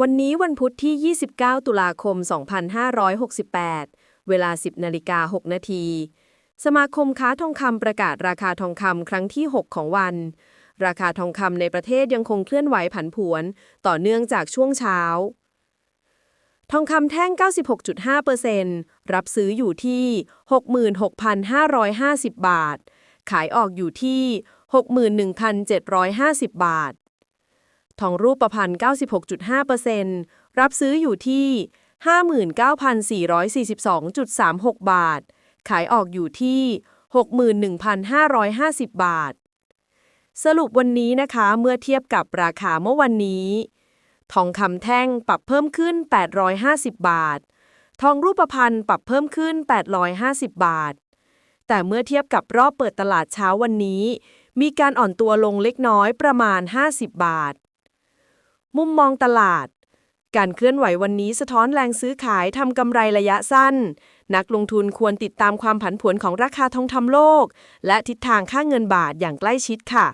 วันนี้วันพุธที่ 29 ตุลาคม 2568 เวลา 10นาฬิกา6นาทีสมาคมค้าทองคำประกาศราคาทองคำครั้งที่ 6 ของวัน ราคาทองคำในประเทศยังคงเคลื่อนไหวผันผวน ต่อเนื่องจากช่วงเช้า ทองคำแท่ง 96.5%รับซื้ออยู่ที่ 66,550 บาท ขายออกอยู่ที่ 61,750 บาท ทองรูปประพันธ์ 96.5%รับซื้ออยู่ที่ 59,442.36 บาท ขายออกอยู่ที่ 61,550 บาท สรุปวันนี้นะคะเมื่อเทียบกับราคาเมื่อวันนี้ ทองคำแท่งปรับเพิ่มขึ้น 850 บาท ทองรูปพรรณปรับเพิ่มขึ้น 850 บาท แต่เมื่อเทียบกับรอบเปิดตลาดเช้าวันนี้ มีการอ่อนตัวลงเล็กน้อยประมาณ 50 บาท มุมมองตลาด การเคลื่อนไหววันนี้สะท้อนแรงซื้อขายทำกำไรระยะสั้น นักลงทุนควรติดตามความผันผวนของราคาทองคำโลก และทิศทางค่าเงินบาทอย่างใกล้ชิดค่ะ